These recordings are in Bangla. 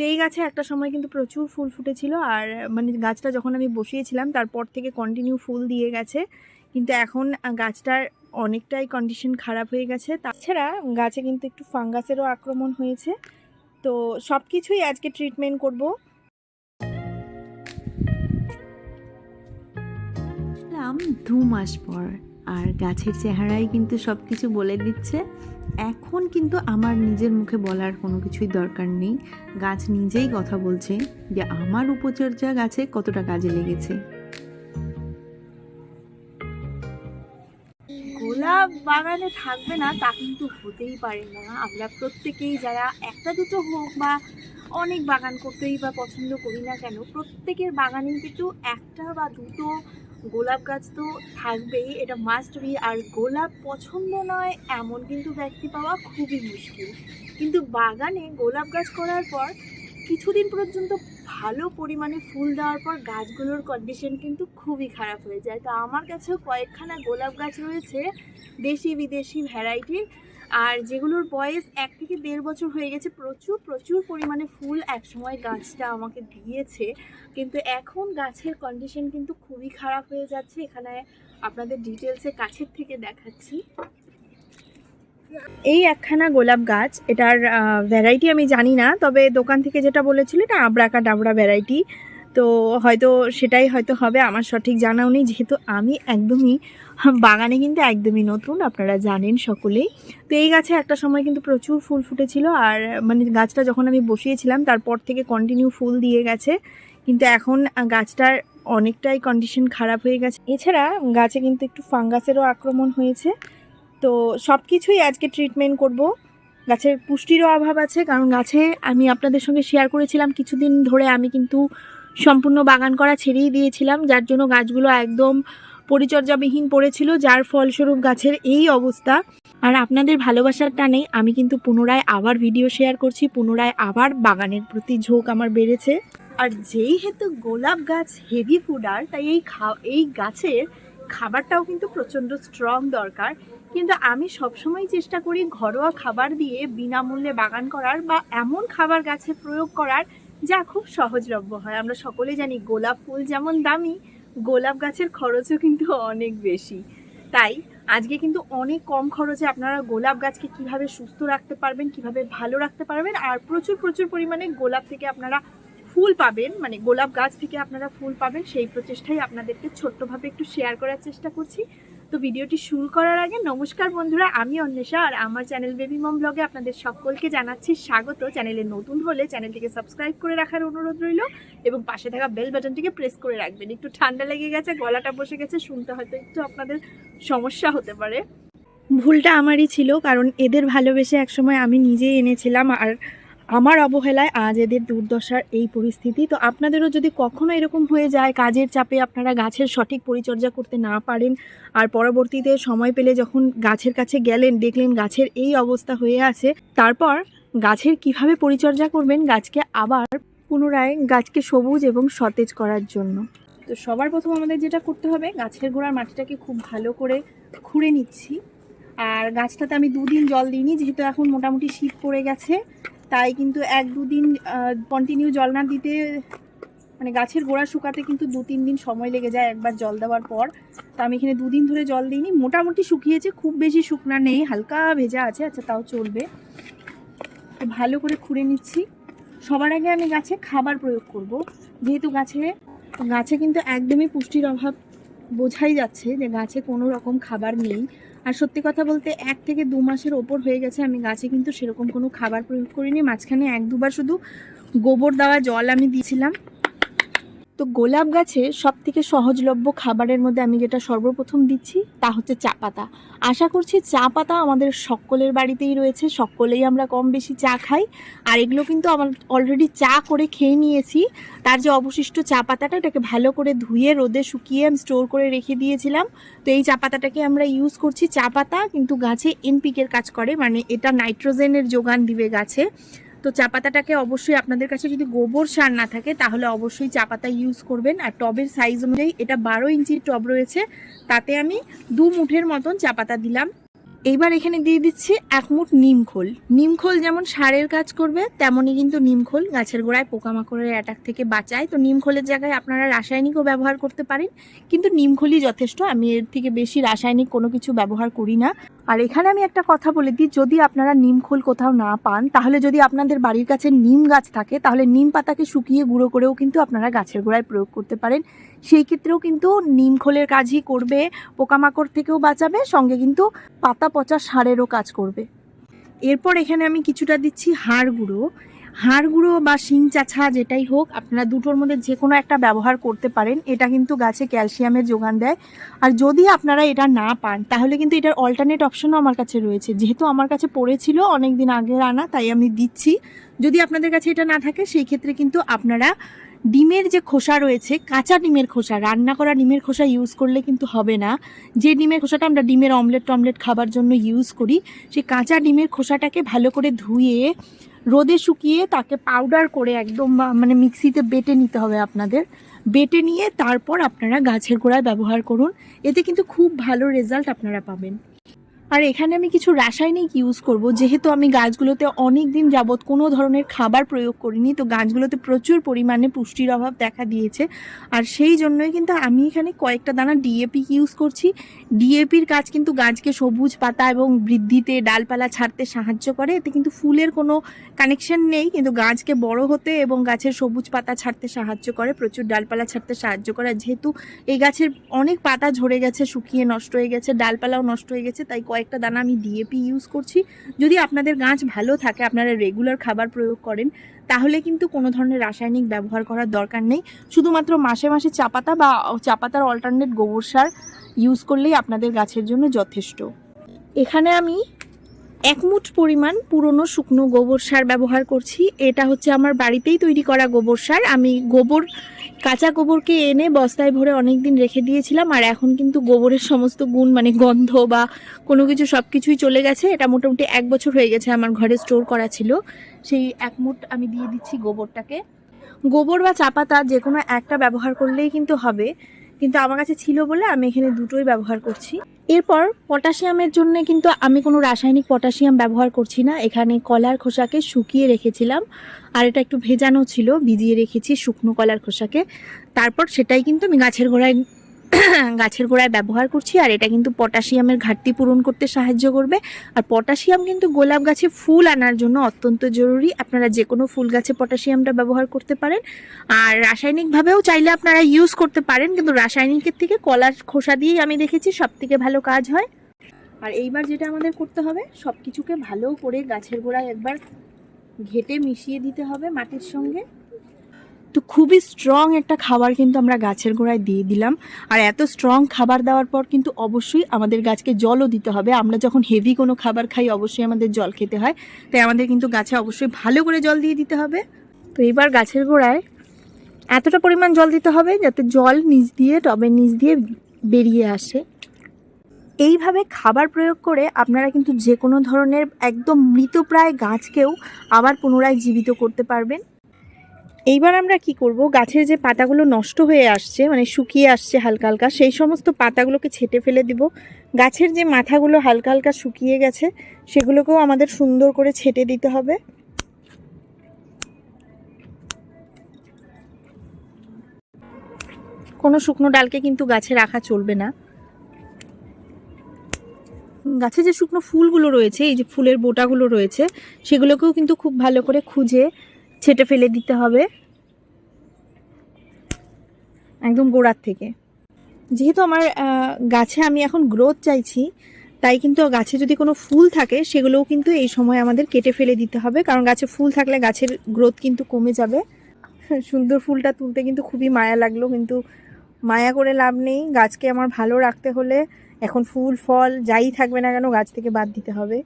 তো এই গাছে একটা সময় কিন্তু প্রচুর ফুল ফুটেছিল আর মানে গাছটা যখন আমি বসিয়েছিলাম তারপর থেকে কন্টিনিউ ফুল দিয়ে গেছে। কিন্তু এখন গাছটার অনেকটাই কন্ডিশন খারাপ হয়ে গেছে। তাছাড়া গাছে কিন্তু একটু ফাঙ্গাসেরও আক্রমণ হয়েছে। তো সব কিছুই আজকে ট্রিটমেন্ট করব। দু মাস পর আর গাছের চেহারাই কিন্তু সব কিছু বলে দিচ্ছে। এখন কিন্তু আমার নিজের মুখে বলার কোনো কিছুই দরকার নেই। গাছ নিজেই কথা বলছে যে আমার উপচর্যা গাছে কতটা কাজে লেগেছে। গোলাপ বাগানে থাকবে না, তা কিন্তু হতেই পারে না। আমরা প্রত্যেকেই যারা একটা দুটো হোক বা অনেক বাগান করতেই বা পছন্দ করি না কেন, প্রত্যেকের বাগানেই কিন্তু একটা বা দুটো গোলাপ গাছ তো থাকবেই, এটা মাস্ট বি আর গোলাপ পছন্দ নয় এমন কিন্তু ব্যক্তি পাওয়া খুবই মুশকিল। কিন্তু বাগানে গোলাপ গাছ করার পর কিছুদিন পর্যন্ত ভালো পরিমাণে ফুল দেওয়ার পর গাছগুলোর কন্ডিশন কিন্তু খুবই খারাপ হয়ে যায়। তো আমার কাছেও কয়েকখানা গোলাপ গাছ রয়েছে দেশি বিদেশি ভ্যারাইটির আর যেগুলোর বয়স এক থেকে দেড় বছর হয়ে গেছে, প্রচুর প্রচুর পরিমাণে ফুল একসময় গাছটা আমাকে দিয়েছে। কিন্তু এখন গাছের কন্ডিশন কিন্তু খুবই খারাপ হয়ে যাচ্ছে। এখানে আপনাদের ডিটেলসে কাছের থেকে দেখাচ্ছি। এই একখানা গোলাপ গাছ, এটার ভ্যারাইটি আমি জানি না, তবে দোকান থেকে যেটা বলেছিল এটা আবরাকা ডাবরা ভ্যারাইটি তো হয়তো সেটাই হয়তো হবে, আমার সঠিক জানাও নেই। যেহেতু আমি একদমই বাগানে কিন্তু একদমই নতুন, আপনারা জানেন সকলেই। তো এই গাছে একটা সময় কিন্তু প্রচুর ফুল ফুটেছিল আর মানে গাছটা যখন আমি বসিয়েছিলাম, তারপর থেকে কন্টিনিউ ফুল দিয়ে গেছে। কিন্তু এখন গাছটার অনেকটাই কন্ডিশন খারাপ হয়ে গেছে। এছাড়া গাছে কিন্তু একটু ফাঙ্গাসেরও আক্রমণ হয়েছে। তো সব কিছুই আজকে ট্রিটমেন্ট করব। গাছের পুষ্টিরও অভাব আছে, কারণ গাছে আমি আপনাদের সঙ্গে শেয়ার করেছিলাম, কিছুদিন ধরে আমি কিন্তু সম্পূর্ণ বাগান করা ছেড়েই দিয়েছিলাম, যার জন্য গাছগুলো একদম পরিচর্যাবিহীন পড়েছিল, যার ফলস্বরূপ গাছের এই অবস্থা। আর আপনাদের ভালোবাসার টানে আমি কিন্তু পুনরায় আবার ভিডিও শেয়ার করছি, পুনরায় আবার বাগানের প্রতি ঝোঁক আমার বেড়েছে। আর যেই হেতু গোলাপ গাছ হেভি ফুডার তাই এই খা, এই গাছের খাবারটাও কিন্তু প্রচণ্ড স্ট্রং দরকার। কিন্তু আমি সবসময় চেষ্টা করি ঘরোয়া খাবার দিয়ে বিনামূল্যে বাগান করার বা এমন খাবার গাছে প্রয়োগ করার যা খুব সহজলভ্য হয়। আমরা সকলে জানি গোলাপ ফুল যেমন দামি, গোলাপ গাছের খরচও কিন্তু অনেক বেশি। তাই আজকে কিন্তু অনেক কম খরচে আপনারা গোলাপ গাছকে কীভাবে সুস্থ রাখতে পারবেন, কীভাবে ভালো রাখতে পারবেন, আর প্রচুর প্রচুর পরিমাণে গোলাপ থেকে আপনারা ফুল পাবেন মানে গোলাপ গাছ থেকে আপনারা ফুল পাবেন, সেই প্রচেষ্টাই আপনাদেরকে ছোট্টভাবে একটু শেয়ার করার চেষ্টা করছি। তো ভিডিওটি শুরু করার আগে নমস্কার বন্ধুরা, আমি অন্বেষা আর আমার চ্যানেল বেবি মম ব্লগে আপনাদের সকলকে জানাচ্ছি স্বাগত। চ্যানেলে নতুন হলে চ্যানেলটিকে সাবস্ক্রাইব করে রাখার অনুরোধ রইল এবং পাশে থাকা বেল বাটনটিকে প্রেস করে রাখবেন। একটু ঠান্ডা লেগে গেছে, গলাটা বসে গেছে, শুনতে হয়তো একটু আপনাদের সমস্যা হতে পারে। ভুলটা আমারই ছিল, কারণ এদের ভালোবেসে একসময় আমি নিজেই এনেছিলাম আর আমার অবহেলায় আজ এদের দুর্দশার এই পরিস্থিতি। তো আপনাদেরও যদি কখনো এরকম হয়ে যায়, কাজের চাপে আপনারা গাছের সঠিক পরিচর্যা করতে না পারেন আর পরবর্তীতে সময় পেলে যখন গাছের কাছে গেলেন, দেখলেন গাছের এই অবস্থা হয়ে আছে, তারপর গাছের কীভাবে পরিচর্যা করবেন গাছকে আবার পুনরায় গাছকে সবুজ এবং সতেজ করার জন্য। তো সবার প্রথম আমাদের যেটা করতে হবে, গাছের গোড়ার মাটিটাকে খুব ভালো করে খুঁড়ে নিচ্ছি। আর গাছটাতে আমি দুদিন জল দিইনি, যেহেতু এখন মোটামুটি শীত পড়ে গেছে। তাই কিন্তু এক দুদিন কন্টিনিউ জল না দিতে মানে গাছের গোড়া শুকাতে কিন্তু দু তিন দিন সময় লেগে যায় একবার জল দেওয়ার পর। তো আমি এখানে দুদিন ধরে জল দিইনি। মোটামুটি শুকিয়েছে, খুব বেশি শুকনা নেই, হালকা ভেজা আছে আচ্ছা তাও চলবে। তো ভালো করে খুঁড়ে নিচ্ছি। সবার আগে আমি গাছে খাবার প্রয়োগ করব। যেহেতু গাছে গাছে কিন্তু একদমই পুষ্টির অভাব বোঝাই যাচ্ছে যে গাছে কোনো রকম খাবার নেই। আর সত্যি কথা বলতে এক থেকে দু মাসের ওপর হয়ে গেছে আমি গাছে কিন্তু সেরকম কোনো খাবার প্রয়োগ করিনি। মাঝখানে এক দুবার শুধু গোবর দেওয়া জল আমি দিয়েছিলাম। তো গোলাপ গাছে সব থেকে সহজলভ্য খাবারের মধ্যে আমি যেটা সর্বপ্রথম দিচ্ছি, তা হচ্ছে চা পাতা। আশা করছি চা পাতা আমাদের সকলের বাড়িতেই রয়েছে, সকলেই আমরা কম বেশি চা খাই। আর এগুলো কিন্তু আমার অলরেডি চা করে খেয়ে নিয়েছি। তার যে অবশিষ্ট চা পাতাটা, এটাকে ভালো করে ধুয়ে, রোদে শুকিয়ে আমি স্টোর করে রেখে দিয়েছিলাম। তো এই চা পাতাটাকে আমরা ইউজ করছি চা পাতা, কিন্তু গাছে এনপিকের কাজ করে। মানে এটা নাইট্রোজেনের যোগান দিবে গাছে। তো চা পাতাটাকে অবশ্যই আপনাদের কাছে যদি গোবর সার না থাকে, তাহলে অবশ্যই চা পাতা ইউজ করবেন। আর টবের সাইজ অনুযায়ী এটা বারো ইঞ্চির টব রয়েছে, তাতে আমি দু মুঠের মতন চা পাতা দিলাম। এইবার এখানে দিয়ে দিচ্ছি এক মুঠ নিমখোল নিমখোল যেমন সারের কাজ করবে, তেমনই কিন্তু নিমখোল গাছের গোড়ায় পোকামাকড়ের অ্যাটাক থেকে বাঁচায়। তো নিমখোলের জায়গায় আপনারা রাসায়নিকও ব্যবহার করতে পারেন, কিন্তু নিমখোলই যথেষ্ট। আমি এর থেকে বেশি রাসায়নিক কোনো কিছু ব্যবহার করি না। আর এখানে আমি একটা কথা বলে দিই, যদি আপনারা নিম খোল কোথাও না পান, তাহলে যদি আপনাদের বাড়ির কাছে নিম গাছ থাকে, তাহলে নিম পাতাকে শুকিয়ে গুঁড়ো করেও কিন্তু আপনারা গাছের গোড়ায় প্রয়োগ করতে পারেন। সেই ক্ষেত্রেও কিন্তু নিম খোলের কাজই করবে, পোকামাকড় থেকেও বাঁচাবে, সঙ্গে কিন্তু পাতা পচা সারেরও কাজ করবে। এরপর এখানে আমি কিছুটা দিচ্ছি হাড় গুঁড়ো। হাড় গুঁড়ো বা শিং চাছা যেটাই হোক, আপনারা দুটোর মধ্যে যে কোনো একটা ব্যবহার করতে পারেন। এটা কিন্তু গাছে ক্যালসিয়ামের যোগান দেয়। আর যদি আপনারা এটা না পান, তাহলে কিন্তু এটার অল্টারনেট অপশনও আমার কাছে রয়েছে। যেহেতু আমার কাছে পড়েছিল অনেক দিন আগের আনা, তাই আমি দিচ্ছি। যদি আপনাদের কাছে এটা না থাকে, সেই ক্ষেত্রে কিন্তু আপনারা ডিমের যে খোসা রয়েছে, কাঁচা ডিমের খোসা, রান্না করা ডিমের খোসা ইউজ করলে কিন্তু হবে না। যে ডিমের খোসাটা আমরা ডিমের অমলেট টমলেট খাবার জন্য ইউজ করি, সেই কাঁচা ডিমের খোসাটাকে ভালো করে ধুয়ে রোদে শুকিয়ে তাকে পাউডার করে একদম মানে মিক্সিতে বেটে নিতে হবে আপনাদের। বেটে নিয়ে তারপর আপনারা গাছের গোড়ায় ব্যবহার করুন। এতে কিন্তু খুব ভালো রেজাল্ট আপনারা পাবেন। আর এখানে আমি কিছু রাসায়নিক ইউজ করব। যেহেতু আমি গাছগুলোতে অনেক দিন যাবৎ কোনো ধরনের খাবার প্রয়োগ করিনি, তো গাছগুলোতে প্রচুর পরিমাণে পুষ্টির অভাব দেখা দিয়েছে। আর সেই জন্যই কিন্তু আমি এখানে কয়েকটা দানা ডিএপি ইউজ করছি। ডিএপির কাজ কিন্তু গাছকে সবুজ পাতা এবং বৃদ্ধিতে ডালপালা ছাড়তে সাহায্য করে। এতে কিন্তু ফুলের কোনো কানেকশন নেই, কিন্তু গাছকে বড় হতে এবং গাছের সবুজ পাতা ছাড়তে সাহায্য করে, প্রচুর ডালপালা ছাড়তে সাহায্য করে। যেহেতু এই গাছের অনেক পাতা ঝরে গেছে, শুকিয়ে নষ্ট হয়ে গেছে, ডালপালাও নষ্ট হয়ে গেছে, তাই কয়েকটা দানা আমি ডিএপি ইউজ করছি। যদি আপনাদের গাছ ভালো থাকে, আপনারা রেগুলার খাবার প্রয়োগ করেন, তাহলে কিন্তু কোনো ধরনের রাসায়নিক ব্যবহার করার দরকার নেই। শুধুমাত্র মাসে মাসে চাপাতা বা চাপাতার অল্টারনেট গোবর সার ইউজ করলেই আপনাদের গাছের জন্য যথেষ্ট। এখানে আমি এক মুঠ পরিমাণ পুরনো শুকনো গোবর সার ব্যবহার করছি। এটা হচ্ছে আমার বাড়িতেই তৈরি করা গোবর সার। আমি গোবর, কাঁচা গোবরকে এনে বস্তায় ভরে অনেক দিন রেখে দিয়েছিলাম আর এখন কিন্তু গোবরের সমস্ত গুণ মানে গন্ধ বা কোনো কিছু সব কিছুই চলে গেছে। এটা মোটামুটি এক বছর হয়ে গেছে আমার ঘরে স্টোর করা ছিল। সেই এক মুঠ আমি দিয়ে দিচ্ছি গোবরটাকে। গোবর বা চাপাতা যে কোনো একটা ব্যবহার করলেই কিন্তু হবে। কিন্তু আমার কাছে ছিল বলে আমি এখানে দুটোই ব্যবহার করছি। এরপর পটাশিয়ামের জন্য কিন্তু আমি কোনো রাসায়নিক পটাশিয়াম ব্যবহার করছি না। এখানে কলার খোসাকে শুকিয়ে রেখেছিলাম। আর এটা একটু ভেজানো ছিল, ভিজিয়ে রেখেছি শুকনো কলার খোসাকে। তারপর সেটাই কিন্তু আমি গাছের গোড়ায় গাছের গোড়ায় ব্যবহার করছি, আর এটা কিন্তু পটাশিয়ামের ঘাটতি পূরণ করতে সাহায্য করবে। আর পটাশিয়াম কিন্তু গোলাপ গাছে ফুল আনার জন্য অত্যন্ত জরুরি। আপনারা যে কোনো ফুল গাছে পটাশিয়ামটা ব্যবহার করতে পারেন। আর রাসায়নিকভাবেও চাইলে আপনারা ইউজ করতে পারেন, কিন্তু রাসায়নিকের থেকে কলার খোসা দিয়েই আমি দেখেছি সব থেকে ভালো কাজ হয়। আর এইবার যেটা আমাদের করতে হবে সব কিছুকে ভালো করে গাছের গোড়ায় একবার ঘেটে মিশিয়ে দিতে হবে মাটির সঙ্গে। তো খুবই স্ট্রং একটা খাবার কিন্তু আমরা গাছের গোড়ায় দিয়ে দিলাম। আর এত স্ট্রং খাবার দেওয়ার পর কিন্তু অবশ্যই আমাদের গাছকে জলও দিতে হবে। আমরা যখন হেভি কোনো খাবার খাই, অবশ্যই আমাদের জল খেতে হয়। তাই আমাদের কিন্তু গাছে অবশ্যই ভালো করে জল দিয়ে দিতে হবে। তো এবার গাছের গোড়ায় এতটা পরিমাণ জল দিতে হবে যাতে জল নিচ দিয়ে, টবের নিচ দিয়ে বেরিয়ে আসে। এইভাবে খাবার প্রয়োগ করে আপনারা কিন্তু যে কোনো ধরনের একদম মৃতপ্রায় গাছকেও আবার পুনরায় জীবিত করতে পারবেন। এইবার আমরা কি করব? গাছের যে পাতাগুলো নষ্ট হয়ে আসছে মানে শুকিয়ে আসছে হালকা হালকা, সেই সমস্ত পাতাগুলোকে ছেটে ফেলে দিব। গাছের যে মাথাগুলো হালকা হালকা শুকিয়ে গেছে, সেগুলোকেও আমাদের সুন্দর করে ছেটে দিতে হবে। কোনো শুকনো ডালকে কিন্তু গাছে রাখা চলবে না। গাছে যে শুকনো ফুলগুলো রয়েছে, এই যে ফুলের বোটাগুলো রয়েছে, সেগুলোকেও কিন্তু খুব ভালো করে খুঁজে ছেটে ফেলে দিতে হবে। একদম গোড়ার থেকে। যেহেতু আমার গাছে আমি এখন গ্রোথ চাইছি, তাই কিন্তু গাছে যদি কোনো ফুল থাকে, সেগুলোও কিন্তু এই সময় আমাদের কেটে ফেলে দিতে হবে। কারণ গাছে ফুল থাকলে গাছের গ্রোথ কিন্তু কমে যাবে। সুন্দর ফুলটা তুলতে কিন্তু খুবই মায়া লাগল, কিন্তু মায়া করে লাভ নেই। গাছকে আমার ভালো রাখতে হলে এখন ফুল, ফল, যাই থাকবে না কেন, গাছ থেকে বাদ দিতে হবে।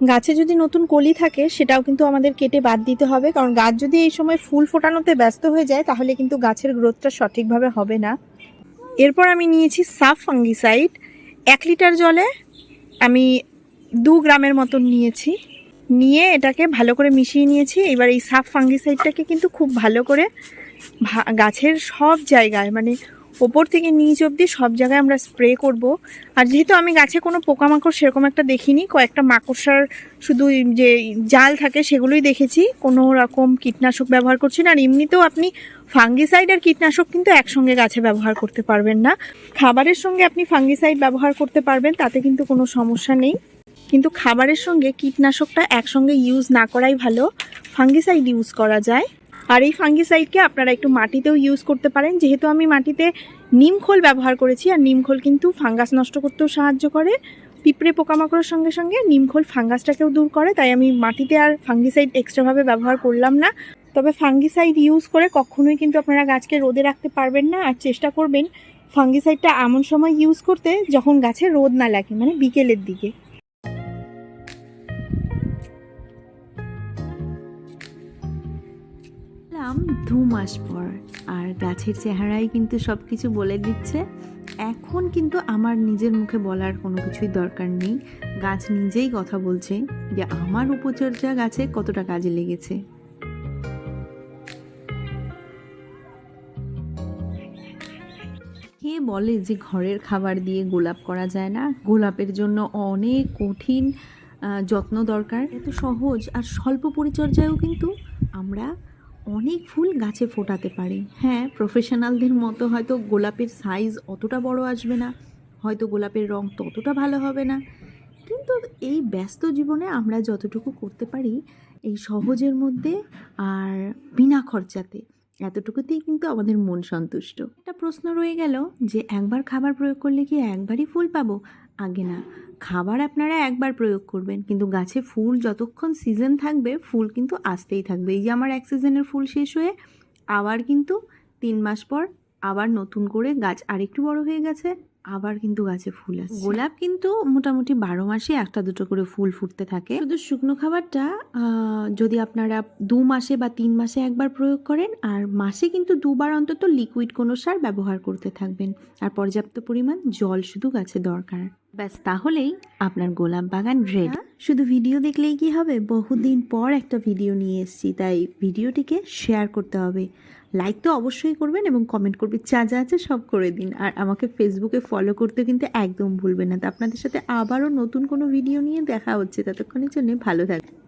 গাছে যদি নতুন কলি থাকে, সেটাও কিন্তু আমাদের কেটে বাদ দিতে হবে। কারণ গাছ যদি এই সময় ফুল ফোটানোতে ব্যস্ত হয়ে যায়, তাহলে কিন্তু গাছের গ্রোথটা সঠিকভাবে হবে না। এরপর আমি নিয়েছি সাফ ফাঙ্গিসাইড। এক লিটার জলে আমি দু গ্রামের মতন নিয়েছি। নিয়ে এটাকে ভালো করে মিশিয়ে নিয়েছি। এবার এই সাফ ফাঙ্গিসাইডটাকে কিন্তু খুব ভালো করে গাছের সব জায়গায় মানে ওপর থেকে নিচ অবধি সব জায়গায় আমরা স্প্রে করব। আর যেহেতু আমি গাছে কোনো পোকামাকড় সেরকম একটা দেখিনি, কয়েকটা মাকড়সার শুধু যে জাল থাকে সেগুলোই দেখেছি। কোনো রকম কীটনাশক ব্যবহার করছি না। আর এমনিতেও আপনি ফাঙ্গিসাইড আর কীটনাশক কিন্তু একসঙ্গে গাছে ব্যবহার করতে পারবেন না। খাবারের সঙ্গে আপনি ফাঙ্গিসাইড ব্যবহার করতে পারবেন, তাতে কিন্তু কোনো সমস্যা নেই। কিন্তু খাবারের সঙ্গে কীটনাশকটা একসঙ্গে ইউজ না করাই ভালো। ফাঙ্গিসাইড ইউজ করা যায়। আর এই ফাঙ্গিসাইডকে আপনারা একটু মাটিতেও ইউজ করতে পারেন। যেহেতু আমি মাটিতে নিমখোল ব্যবহার করেছি, আর নিমখোল কিন্তু ফাঙ্গাস নষ্ট করতেও সাহায্য করে। পিঁপড়ে পোকামাকড়ের সঙ্গে সঙ্গে নিমখোল ফাঙ্গাসটাকেও দূর করে, তাই আমি মাটিতে আর ফাঙ্গিসাইড এক্সট্রাভাবে ব্যবহার করলাম না। তবে ফাঙ্গিসাইড ইউজ করে কখনোই কিন্তু আপনারা গাছকে রোদে রাখতে পারবেন না। আর চেষ্টা করবেন ফাঙ্গিসাইডটা এমন সময় ইউজ করতে, যখন গাছে রোদ না লাগে মানে বিকেলের দিকে। এলাম দু মাস পর। আর গাছের চেহারাই কিন্তু সব কিছু বলে দিচ্ছে। এখন কিন্তু আমার নিজের মুখে বলার কোনো কিছুই দরকার নেই। গাছ নিজেই কথা বলছে যে, আমার উপচর্যা গাছে কতটা কাজে লেগেছে? কে বলে যে, ঘরের খাবার দিয়ে গোলাপ করা যায় না? গোলাপের জন্য অনেক কঠিন যত্ন দরকার। এত সহজ আর স্বল্প পরিচর্যায়ও কিন্তু আমরা অনেক ফুল গাছে ফোটাতে পারি। হ্যাঁ প্রফেশনালদের মতো হয়তো গোলাপের সাইজ অতটা বড় আসবে না, হয়তো গোলাপের রং ততটা ভালো হবে না। কিন্তু এই ব্যস্ত জীবনে আমরা যতটুকু করতে পারি, এই সহজের মধ্যে আর বিনা খরচাতে, এতটুকুতেই কিন্তু আমাদের মন সন্তুষ্ট। একটা প্রশ্ন রয়ে গেল যে, একবার খাবার প্রয়োগ করলে কি একবারই ফুল পাবো? আগে না। খাবার আপনারা একবার প্রয়োগ করবেন, কিন্তু গাছে ফুল যতক্ষণ সিজন থাকবে, ফুল কিন্তু আসতেই থাকবে। এই যে আমার এক সিজনের ফুল শেষ হয়ে, আবার কিন্তু তিন মাস পর আবার নতুন করে গাছ আরেকটু বড় হয়ে গেছে। আবার কিন্তু গাছে ফুল আছে গোলাপ কিন্তু মোটামুটি বারো মাসে একটা দুটো করে ফুল ফুটতে থাকে। শুধু শুকনো খাবারটা যদি আপনারা দু মাসে বা তিন মাসে একবার প্রয়োগ করেন আর মাসে কিন্তু দুবার অন্তত লিকুইড কোনো সার ব্যবহার করতে থাকবেন। আর পর্যাপ্ত পরিমাণ জল শুধু গাছে দরকার। ব্যাস তাহলেই আপনার গোলাপ বাগান রেডি শুধু ভিডিও দেখলেই কি হবে? বহুদিন পর একটা ভিডিও নিয়ে এসেছি তাই ভিডিওটিকে শেয়ার করতে হবে। লাইক তো অবশ্যই করবেন এবং কমেন্ট করবেন যা যা আছে সব করে দিন। আর আমাকে ফেসবুকে ফলো করতে কিন্তু একদম ভুলবেন না। তো আপনাদের সাথে আবারও নতুন কোনো ভিডিও নিয়ে দেখা হচ্ছে। ততক্ষণের জন্য ভালো থাকবেন।